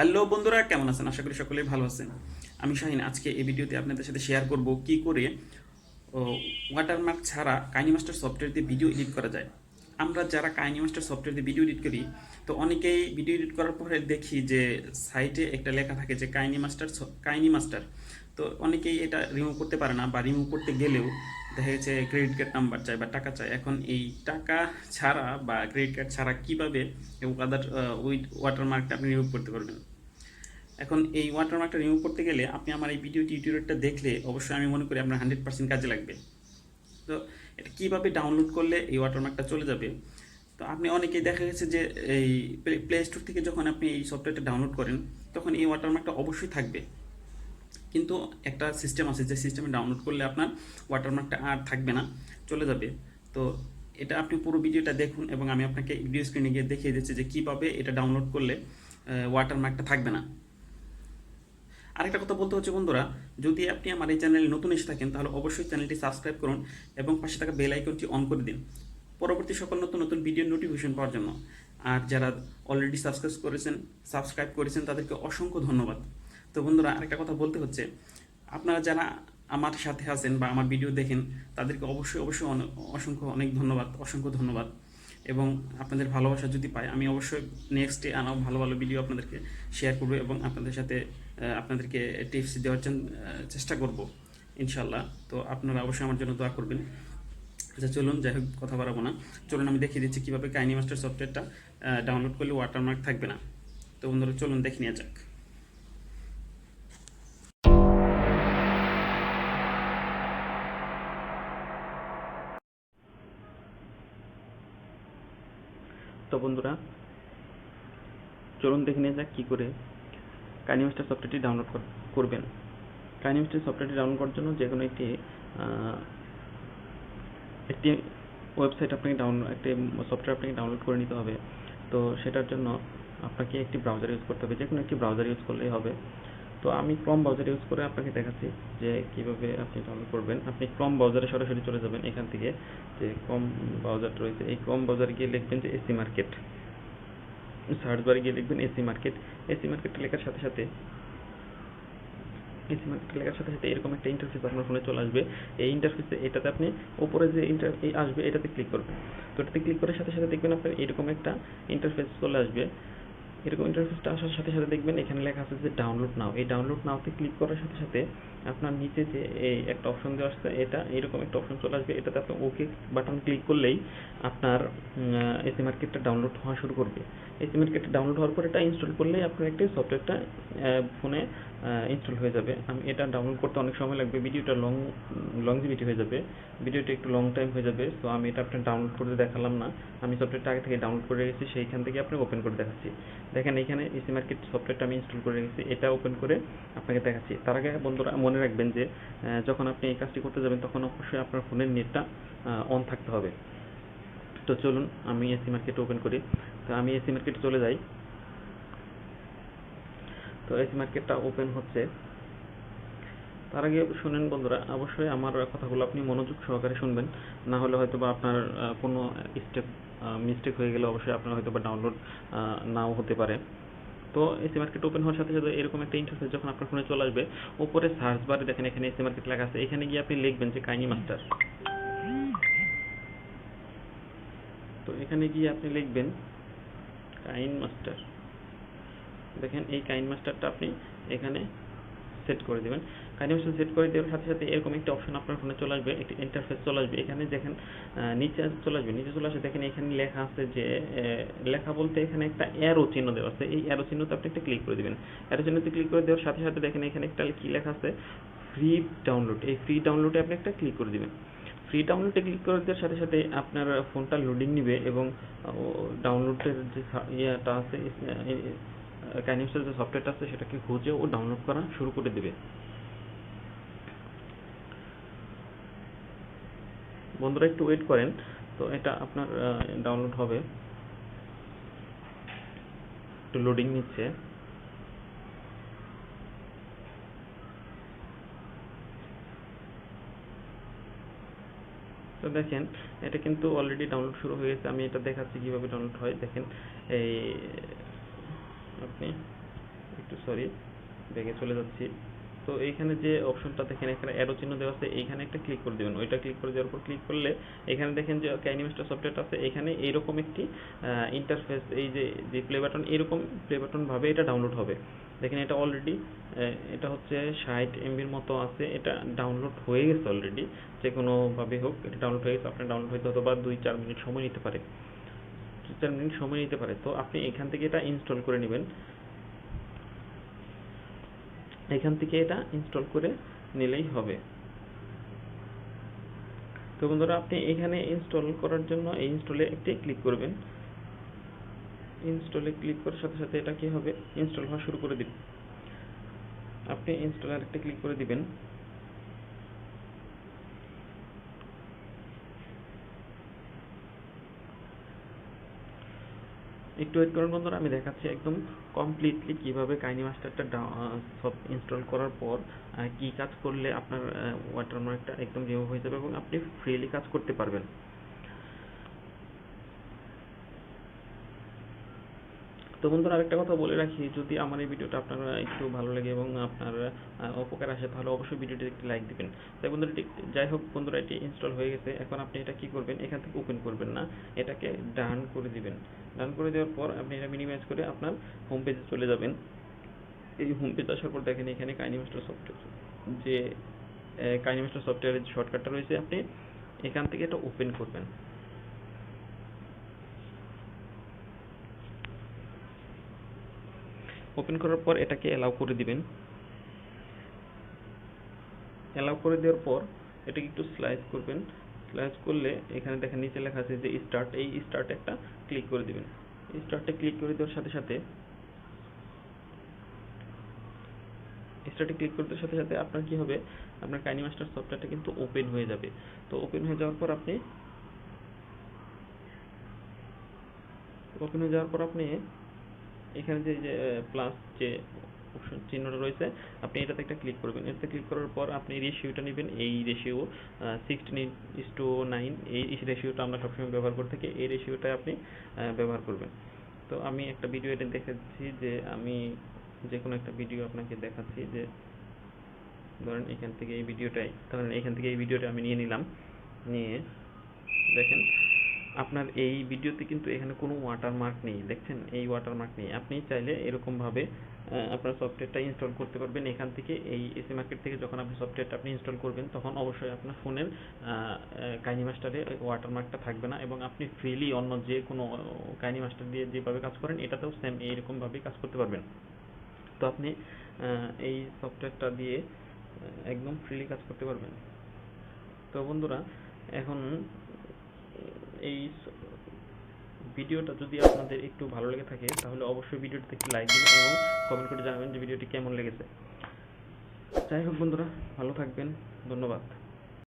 Hello বন্ধুরা, কেমন আছেন? আশা করি সকলেই ভালো আছেন। আমি শাহিন, আজকে এই ভিডিওতে আপনাদের সাথে শেয়ার করব কি করে ওয়াটারমার্ক ছাড়া কাইনি মাস্টার সফটওয়্যার দিয়ে ভিডিও এডিট করা যায়। আমরা যারা কাইনি মাস্টার সফটওয়্যার দিয়ে ভিডিও এডিট করি, তো অনেকেই ভিডিও এডিট করার পরে দেখি যে সাইটে একটা লেখা থাকে যে কাইনি মাস্টার কাইনি মাস্টার। তো অনেকেই এটা রিমুভ করতে পারে না বা রিমুভ করতে গেলেও দেখা গেছে ক্রেডিট কার্ড নাম্বার চাই বা টাকা চাই এখন এই টাকা ছাড়া বা ক্রেডিট কার্ড ছাড়া কীভাবে এবং আদার ওই ওয়াটারমার্কটা আপনি রিমুভ করতে পারবেন? এখন এই ওয়াটারমার্কটা রিমুভ করতে গেলে আপনি আমার এই ভিডিও টিউটোরিয়ালটা দেখলে অবশ্যই আমি মনে করি আপনার হান্ড্রেড পার্সেন্ট কাজে লাগবে। তো এটা কীভাবে ডাউনলোড করলে এই ওয়াটারমার্কটা চলে যাবে? তো আপনি অনেকেই দেখা গেছে যে এই প্লে স্টোর থেকে যখন আপনি এই সফটওয়্যারটা ডাউনলোড করেন, তখন এই ওয়াটারমার্কটা অবশ্যই থাকবে। কিন্তু একটা সিস্টেম আছে, যে সিস্টেমে ডাউনলোড করলে আপনার ওয়াটারমার্কটা আর থাকবে না, চলে যাবে। তো এটা আপনি পুরো ভিডিওটা দেখুন এবং আমি আপনাকে ভিডিও স্ক্রিনে গিয়ে দেখিয়ে দিচ্ছি যে কীভাবে এটা ডাউনলোড করলে ওয়াটারমার্কটা থাকবে না। আরেকটা কথা বলতে হচ্ছে বন্ধুরা, যদি আপনি আমার এই চ্যানেলে নতুন এসে থাকেন, তাহলে অবশ্যই চ্যানেলটি সাবস্ক্রাইব করুন এবং পাশে থাকা বেল আইকনটি অন করে দিন। পরবর্তী সকল নতুন নতুন ভিডিও নোটিফিকেশন পাওয়ার জন্য। আর যারা অলরেডি সাবস্ক্রাইব করেছেন সাবস্ক্রাইব করেছেন, তাদেরকে অসংখ্য ধন্যবাদ। তো বন্ধুরা আরেকটা কথা বলতে হচ্ছে, আপনারা যারা আমার সাথে আছেন বা আমার ভিডিও দেখেন, তাদেরকে অবশ্যই অবশ্যই অসংখ্য অনেক ধন্যবাদ, অসংখ্য ধন্যবাদ। এবং আপনাদের ভালোবাসা যদি পাই আমি অবশ্যই নেক্সটে আরও ভালো ভালো ভিডিও আপনাদেরকে শেয়ার করব এবং আপনাদের সাথে আপনাদেরকে টিপস দেওয়ার জন্য চেষ্টা করব ইনশাল্লাহ তো আপনারা অবশ্যই আমার জন্য দোয়া করবেন। আচ্ছা চলুন, যাই হোক, কথা বাড়াবো না। চলুন, আমি দেখিয়ে দিচ্ছি কীভাবে কাইনি মাস্টার সফটওয়্যারটা ডাউনলোড করলে ওয়াটারমার্ক থাকবে না। তো বন্ধুরা, চলুন, দেখে নেওয়া যাক। বন্ধুরা, চলুন দেখে নিয়ে যাক কী করে কাইনিমাস্টার সফটওয়্যারটি ডাউনলোড করবেন। কাইনিমাস্টার সফটওয়্যারটি ডাউনলোড করার জন্য যে কোনো একটি একটি ওয়েবসাইট আপনাকে ডাউনলোড একটি সফটওয়্যার আপনাকে ডাউনলোড করে নিতে হবে। তো সেটার জন্য আপনাকে একটি ব্রাউজার ইউজ করতে হবে। যে কোনো একটি ব্রাউজার ইউজ করলেই হবে। তো আমি ক্রম ব্রাউজার ইউজ করে আপনাকে দেখাচ্ছি যে কীভাবে আপনি ডাউনলোড করবেন। আপনি ক্রম ব্রাউজারে সরাসরি চলে যাবেন এখান থেকে, যে ক্রম ব্রাউজারটা রয়েছে। এই ক্রম ব্রাউজারে গিয়ে লিখবেন যে এসি মার্কেট সার্চ বারে গিয়ে লিখবেন এসি মার্কেট এসি মার্কেট লেখার সাথে সাথে এসি মার্কেট লেখার সাথে সাথে এরকম একটা ইন্টারফেস আপনার ফোনে চলে আসবে। এই ইন্টারফেসে এটাতে আপনি উপরে যে ইন্টার আসবে, এটাতে ক্লিক করবেন। তো এটাতে ক্লিক করার সাথে সাথে দেখবেন আপনার এরকম একটা ইন্টারফেস চলে আসবে। এরকম ইন্টারফেসটা আসার সাথে সাথে দেখবেন এখানে লেখা আছে যে ডাউনলোড নাও এই ডাউনলোড নাওতে ক্লিক করার সাথে সাথে আপনার নিচে যে এই একটা অপশন দেওয়া আসছে এটা, এরকম একটা অপশন চলে আসবে। এটাতে আপনি ওকে বাটন ক্লিক করলেই আপনার এসি মার্কেটটা ডাউনলোড হওয়া শুরু করবে। এসি মার্কেটটা ডাউনলোড হওয়ার পর এটা ইনস্টল করলেই আপনার একটি সফটওয়্যারটা ফোনে ইনস্টল হয়ে যাবে। আমি এটা ডাউনলোড করতে অনেক সময় লাগবে ভিডিওটা লং লংজিভিটি হয়ে যাবে। ভিডিওটা একটু লং টাইম হয়ে যাবে তো আমি এটা আপনার ডাউনলোড করতে দেখালাম না। আমি সফটওয়্যারটা আগে থেকে ডাউনলোড করে রেখেছি, সেইখান থেকে আপনি ওপেন করে দেখাচ্ছি। দেখেন এখানে এসি মার্কেট সফটওয়্যারটা আমি ইনস্টল করে রেখেছি, এটা ওপেন করে আপনাকে দেখাচ্ছি। তার আগে বন্ধুরা মনে রাখবেন যে যখন আপনি এই কাজটি করতে যাবেন, তখন অবশ্যই আপনার ফোনের নেটটা অন থাকতে হবে। তো চলুন, আমি এসি মার্কেট ওপেন করি। তো আমি এসি মার্কেটে চলে যাই। তো এসি মার্কেটটা ওপেন হচ্ছে। তার আগে শুনেন বন্ধুরা, অবশ্যই আমার কথাগুলো আপনি মনোযোগ সহকারে শুনবেন। না হলে হয়তো বা আপনার কোনো স্টেপ মিস্টেক হয়ে গেলে অবশ্যই আপনার হয়তো বা ডাউনলোড নাও হতে পারে। তো এসি মার্কেট ওপেন হওয়ার সাথে সাথে এরকম একটা ইন্টারফেস যখন আপনার ফোনে চলে আসবে, উপরে সার্চ বারে দেখেন এখানে এসি মার্কেট লেখা আছে, এখানে গিয়ে আপনি লিখবেন যে কাইনি মাস্টার। তো এখানে গিয়ে আপনি লিখবেন কাইন মাস্টার। দেখেন এই কাইন মাস্টারটা আপনি এখানে সেট করে দেবেন। মাস্টার সেট করে দেওয়ার সাথে সাথে এরকম একটা অপশন আপনার ফোনে চলে আসবে একটি ইন্টারফেস চলে আসবে এখানে দেখেন নিচে চলে আসবে নিচে চলে আসে দেখেন এখানে লেখা আছে যে লেখা বলতে এখানে একটা অ্যারো চিহ্ন দেওয়া আছে এই অ্যারো চিহ্নতে আপনি একটা ক্লিক করে দিবেন অ্যারো চিহ্নতে ক্লিক করে দেওয়ার সাথে সাথে দেখেন এখানে একটা কি লেখা আছে ফ্রি ডাউনলোড এই ফ্রি ডাউনলোডে আপনি একটা ক্লিক করে দিবেন ফ্রি ডাউনলোডে ক্লিক করে দেওয়ার সাথে সাথে আপনার ফোনটা লোডিং নিবে এবং ডাউনলোডের যে ইয়েটা আছে কাইনিউসের যে সফটওয়্যারটা আছে সেটাকে খুঁজে ও ডাউনলোড করা শুরু করে দেবে বন্ধুরা একটু ওয়েট করেন। তো এটা আপনার ডাউনলোড হবে। একটু লোডিং নিচ্ছে। তো দেখেন, এটা কিন্তু অলরেডি ডাউনলোড শুরু হয়ে গেছে। আমি এটা দেখাচ্ছি কীভাবে ডাউনলোড হয়। দেখেন, এই, আপনি একটু সরি ব্যাগে চলে যাচ্ছি। তো এইখানে যে অপশনটা দেখেন এখানে অ্যারো চিহ্ন দেওয়া আছে, এইখানে একটা ক্লিক করে দেবেন। ওইটা ক্লিক করে দেওয়ার পর ক্লিক করলে এখানে দেখেন যে কাইনিমাস্টার সফটওয়্যারটা আছে, এখানে এইরকম একটি ইন্টারফেস এই যে যে প্লে বাটন এরকম প্লে বাটন ভাবে এটা ডাউনলোড হবে। দেখেন এটা অলরেডি এটা হচ্ছে ষাট এমবির মতো আছে, এটা ডাউনলোড হয়ে গেছে অলরেডি যে কোনোভাবে হোক, এটা ডাউনলোড হয়ে গেছে, আপনার ডাউনলোড হইতে হয়তো বা দুই, চার মিনিট সময় নিতে পারে। দুই চার মিনিট সময় নিতে পারে। তো আপনি এখান থেকে এটা ইনস্টল করে নেবেন। এখান থেকে এটা ইনস্টল করে নিলেই হবে। তো বন্ধুরা, আপনি এখানে ইনস্টল করার জন্য এই ইনস্টলে একটি ক্লিক করবেন। ইনস্টলে ক্লিক করার সাথে সাথে এটা কি হবে? ইনস্টল হওয়া শুরু করে দিবে। আপনি ইনস্টল আর একটা ক্লিক করে দিবেন। একটু ওয়েট করুন বন্ধুরা, আমি দেখাচ্ছি একদম কমপ্লিটলি কীভাবে কাইনি মাস্টারটা সব ইনস্টল করার পর কি কাজ করলে আপনার ওয়াটার ওয়াটারমার্কটা একদম রিমুভ হয়ে যাবে এবং আপনি ফ্রিলি কাজ করতে পারবেন। তো বন্ধুরা, আরেকটা কথা বলে রাখি, যদি আমার এই ভিডিওটা আপনার একটু ভালো লাগে এবং আপনার উপকার আসে, তাহলে অবশ্যই ভিডিওটি একটি লাইক দিবেন। তাই বন্ধুরা যাই হোক, বন্ধুরা, এটি ইনস্টল হয়ে গেছে। এখন আপনি এটা কি করবেন? এখান থেকে ওপেন করবেন না। এটাকে ডান করে দিবেন। ডান করে দেওয়ার পর আপনি এটা মিনিমাইজ করে আপনার হোম পেজে চলে যাবেন। এই হোম পেজ আসার পর দেখেন এখানে কাইনিমাস্টার সফটওয়্যার যে কাইনিমাস্টার সফটওয়্যারের যে শর্টকাটটা রয়েছে, আপনি এখান থেকে এটা ওপেন করবেন। ওপেন করার পর এটাকে অ্যালাউ করে দিবেন। অ্যালাউ করে দেওয়ার পর এটাকে একটু স্লাইস করবেন। স্লাইস করলে এখানে দেখেন নিচে লেখা আছে যে স্টার্ট এই স্টার্টে একটা ক্লিক করে দিবেন। স্টার্টে ক্লিক করে দেওয়ার সাথে সাথে স্টার্টে ক্লিক করতে সাথে সাথে আপনার কি হবে? আপনার কাইনি মাস্টার সফটওয়্যারটা কিন্তু ওপেন হয়ে যাবে। তো ওপেন হয়ে যাওয়ার পর আপনি ওপেন হয়ে যাওয়ার পর আপনি এখানে যে প্লাস যে চিহ্নটা রয়েছে, আপনি এটাতে একটা ক্লিক করবেন। এটাতে ক্লিক করার পর আপনি রেশিওটা নেবেন। এই ratio sixteen is to nine এই রেশিওটা আমরা সবসময় ব্যবহার করে থাকি। এই রেশিওটা আপনি ব্যবহার করবেন। তো আমি একটা ভিডিও এটা দেখাচ্ছি যে, আমি যে কোনো একটা ভিডিও আপনাকে দেখাচ্ছি যে, ধরেন এখান থেকে এই ভিডিওটাই ধরেন এখান থেকে এই ভিডিওটা আমি নিয়ে নিলাম। নিয়ে দেখেন আপনার এই ভিডিওতে কিন্তু এখানে কোনো ওয়াটারমার্ক নেই। দেখছেন? এই ওয়াটারমার্ক নেই। আপনি চাইলে এরকমভাবে আপনার সফটওয়্যারটা ইনস্টল করতে পারবেন। এখান থেকে এই এসি মার্কেট থেকে যখন আপনি সফটওয়্যারটা আপনি ইনস্টল করবেন, তখন অবশ্যই আপনার ফোনের কাইনি মাস্টারে ওয়াটারমার্কটা থাকবে না এবং আপনি ফ্রিলি অন্য যে কোনো কাইনি মাস্টার দিয়ে যেভাবে কাজ করেন, এটাতেও সেম এইরকমভাবেই কাজ করতে পারবেন। তো আপনি এই সফটওয়্যারটা দিয়ে একদম ফ্রিলি কাজ করতে পারবেন। তো বন্ধুরা, এখন এই ভিডিওটা যদি আপনাদের একটু ভালো লেগে থাকে, তাহলে অবশ্যই ভিডিওটিতে একটি লাইক দিন এবং কমেন্ট করে জানাবেন যে ভিডিওটি কেমন লেগেছে। যাই হোক বন্ধুরা, ভালো থাকবেন, ধন্যবাদ।